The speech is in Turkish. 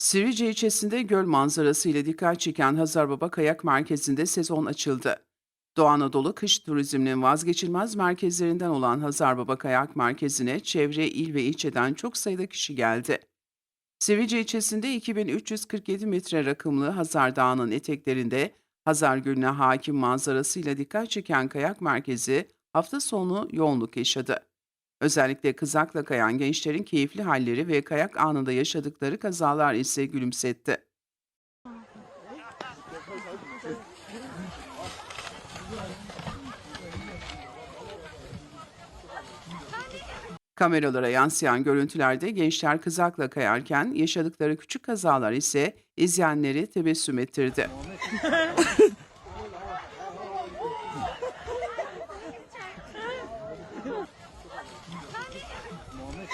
Sivrice ilçesinde göl manzarası ile dikkat çeken Hazarbaba Kayak Merkezi'nde sezon açıldı. Doğu Anadolu kış turizminin vazgeçilmez merkezlerinden olan Hazarbaba Kayak Merkezi'ne çevre il ve ilçeden çok sayıda kişi geldi. Sivrice ilçesinde 2347 metre rakımlı Hazar Dağı'nın eteklerinde Hazar Gölü'ne hakim manzarasıyla dikkat çeken kayak merkezi hafta sonu yoğunluk yaşadı. Özellikle kızakla kayan gençlerin keyifli halleri ve kayak anında yaşadıkları kazalar ise gülümsetti. Kameralara yansıyan görüntülerde gençler kızakla kayarken yaşadıkları küçük kazalar ise izleyenleri tebessüm ettirdi.